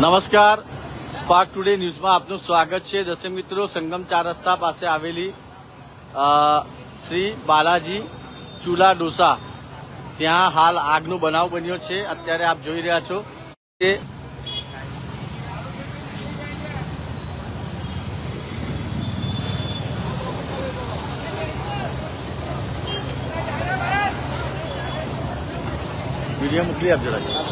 નમસ્કાર. Spark today ન્યૂઝમાં આપનું સ્વાગત છે. દર્શક મિત્રો, સંગમ ચાર રસ્તા પાસે આવેલી શ્રી બાલાજી ચૂલા ડોસા. ત્યાં હાલ આગનો બનાવ બન્યો છે. અત્યારે આપ જોઈ રહ્યા છો કે વીડિયો મોકલી આપજો રાજા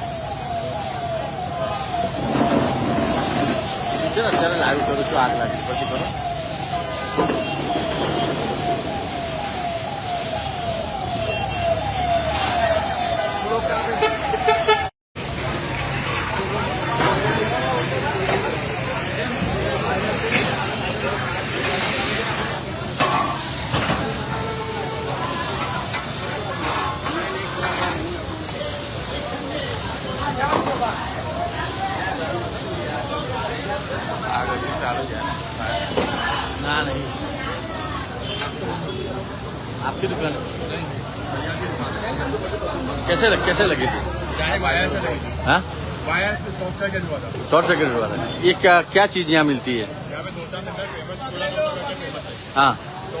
છે અત્યારે લાઈવ કરું છું આગ લાગી પછી કરો. कैसे लग, कैसे लगी थी? वायर से लगी। हाँ? वायर से शॉर्ट सर्किट हुआ था। शॉर्ट सर्किट वाला ये क्या क्या चीज़ यहाँ मिलती है? है है। हाँ। तो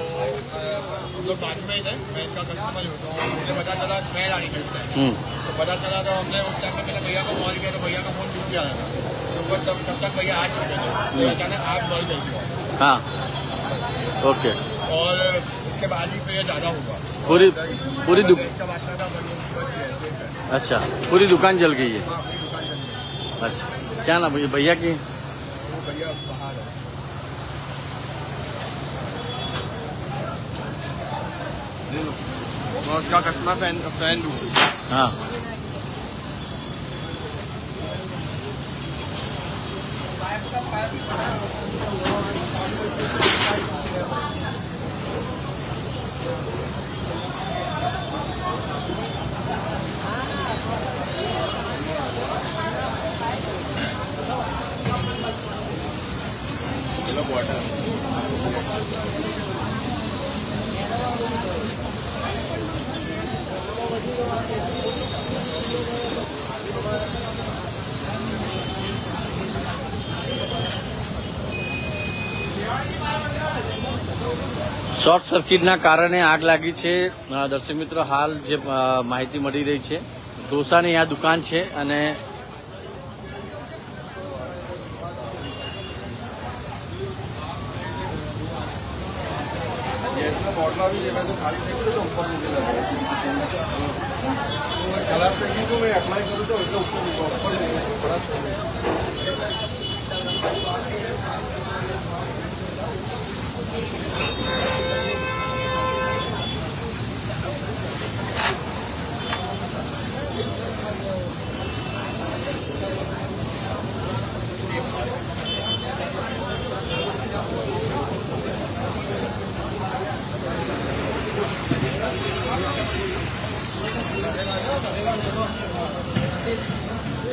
हम लोग बाजू में ही थे मैं इनका कस्टमर हूँ तो मुझे पता चला स्मेल आ रही थी उस टाइम हम्म। तो पता चला तो हमने उस टाइम पे मेरे भैया को कॉल किया तो भैया का फ़ोन बिज़ी आ रहा था। तो वो तब तब तक भैया आ चुके थे। तो अचानक आग बढ़ गई थी। हाँ। ओके। और उसके बाद ही फिर ज़्यादा हुआ। पूरी पूरी दुक इसका बादशाह था बनी उसकी वजह से ऐसे ही है। अच्छा पूरी दुकान जल गई है हाँ अपनी दुकान चल रही है अच्छा क्या नाम भैया भैया की वो भैया बाहर है मैं उसका कस्टमर फ्रेंड फ्रेंड हूँ हाँ चलो શોર્ટ સર્કિટના કારણે આગ લાગી છે. દર્શક મિત્રો, હાલ જે માહિતી મળી રહી છે, ઢોસાની આ દુકાન છે અને કલાક થઈ ગયું મેં એપ્લાય કર્યું હતું એટલે ઉપર ઉપર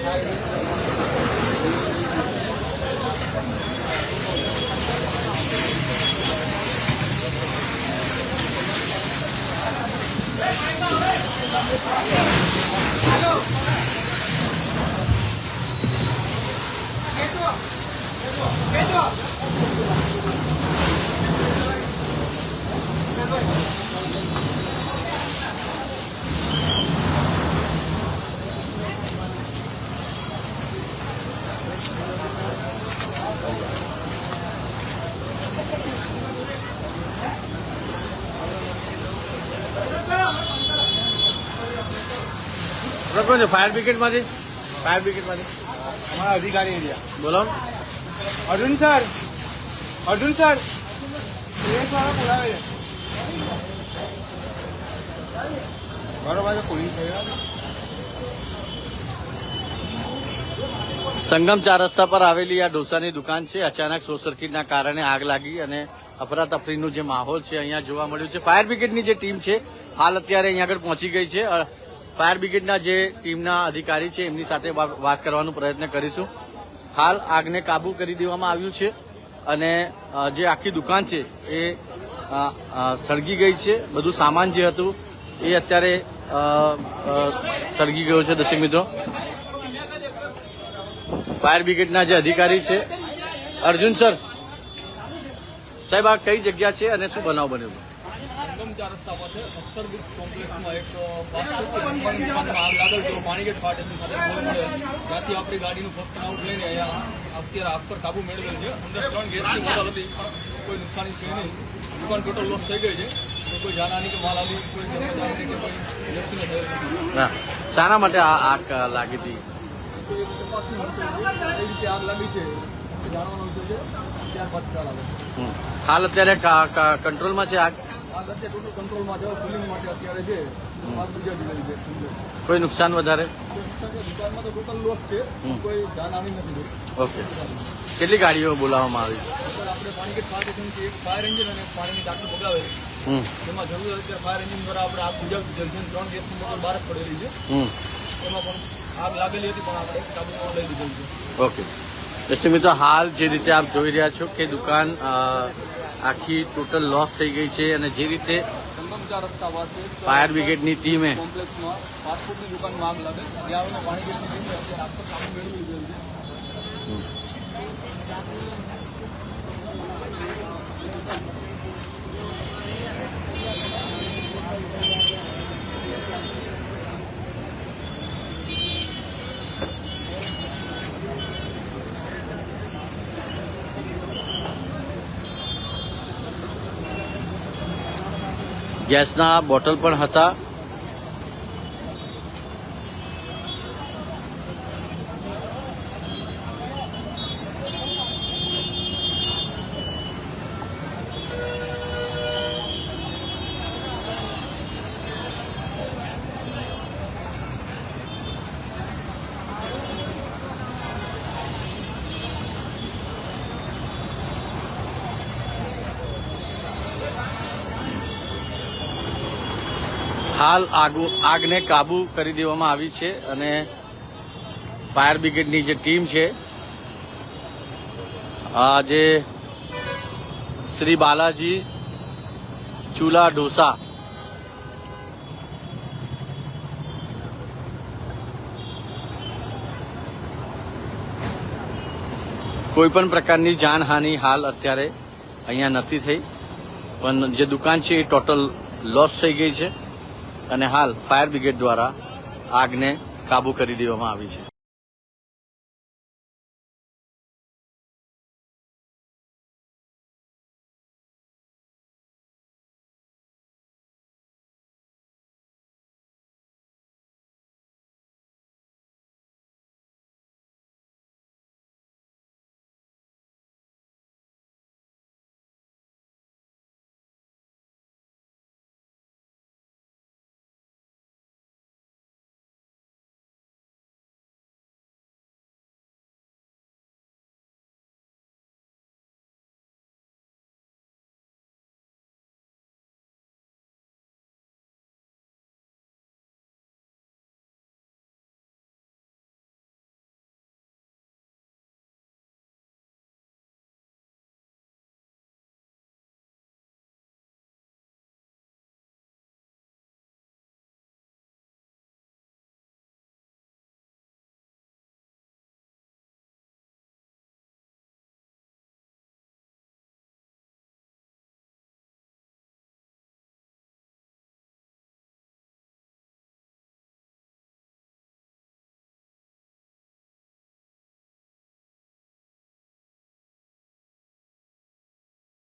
Get up! Get up! કોણ છે ફાયર બ્રિગેડમાંથી ફાયર બ્રિગેડમાંથી અમારા અધિકારી એરિયા. બોલો. અર્જુન સર અર્જુન સર બોલાવે બરોબર પોલીસ સંગમ ચાર રસ્તા પર આવેલી આ ડોસાની દુકાન છે. અચાનક શોર્ટ સર્કિટના કારણે આગ લાગી અને અફરાતફરીનો જે માહોલ છે અહીંયા જોવા મળ્યું છે. ફાયર બ્રિગેડની જે ટીમ છે, હાલ અત્યારે અહીંયા આગળ પહોંચી ગઈ છે. ફાયર બ્રિગેડના જે ટીમના અધિકારી છે, એમની સાથે વાત કરવાનો પ્રયત્ન કરીશું. હાલ આગને કાબુ કરી દેવામાં આવ્યું છે અને જે આખી દુકાન છે એ સળગી ગઈ છે. બધું સામાન જે હતું એ અત્યારે સળગી ગયો છે, દર્શક મિત્રો. ફાયર બ્રિગેડના જે અધિકારી છે, અર્જુન સર, સાહેબ, આ કઈ જગ્યા છે અને શું બનાવ બન્યો ચાર રસ્તા પાસે અક્ષર બુક કોમ્પ્લેક્સમાં એક ફાસ્ટ ફૂડ દુકાનની દુકાનમાં આગ લાગેલ તો પાણીગેટ ફાટેની સાથે ત્યાંથી આપણી ગાડીનું ફર્સ્ટ આઉટ લઈને અહીંયા અત્યારે આગ પર કાબુ મેળવેલ છે. અંદર ત્રણ ગેસની બોટલ હતી. કોઈ નુકસાની છે નહીં. દુકાન ટોટલ લોસ થઈ ગઈ છે. કોઈ જાનહાની કે માલહાની કોઈ જન્મજાની કે કોઈ વ્યક્તિને થયેલ નથી શાના માટે આ આગ લાગી હતી? છે. આગ લાગી છે. જાણવાનો વિષય છે ત્યારબાદ ખ્યાલ આવે. હાલ અત્યારે કંટ્રોલમાં છે આગ? આગ અત્યારે ટોટલ કંટ્રોલમાં છે ફિલિંગ માટે અત્યારે છે બુજાવી દીધી છે. કોઈ નુકસાન વધારે? દુકાનમાં તો ટોટલ લોસ છે. કોઈ જાનહાની નથી ઓકે. કેટલી ગાડીઓ બોલાવવામાં આવી? આપણે ફાયર સ્ટેશનથી એક ફાયર એન્જિન અને પાણીની ટાંકી હમ. એમાં જરૂર અત્યારે ફાયર એન્જિન દ્વારા આપણે આગ બુજાવી દીધેલ ત્રણ ગેસની બોટલ બહાર પડેલી છે. એમાં પણ આગ લાગેલી હતી પણ આપણે કાબુમાં લઈ લીધેલ છે. ઓકે. દર્શક મિત્રો હાલ જે રીતે આપ જોઈ રહ્યા છો કે દુકાન આખી ટોટલ લોસ થઈ ગઈ છે અને જે રીતે ફાયર બ્રિગેડની ટીમે કોમ્પ્લેક્સમાં ફાસ્ટફૂડની દુકાનમાં આગ લાગે ત્યાં આવીને પાણીગેટની ટીમે અત્યારે આગ પર કાબુ મેળવી લીધેલ છે ગેસના બોટલ પણ હતા. હાલ આગુ, આગને કાબુ કરી દેવામાં આવી છે અને ફાયર બ્રિગેડની જે ટીમ છે આ જે શ્રી બાલાજી ચૂલા ઢોસા કોઈ પણ પ્રકારની જાનહાનિ હાલ અત્યારે અહીંયા નથી થઈ, પણ જે દુકાન છે એ ટોટલ લોસ થઈ ગઈ છે. અને હાલ ફાયર બ્રિગેડ દ્વારા આગને કાબુ કરી દેવામાં આવી છે.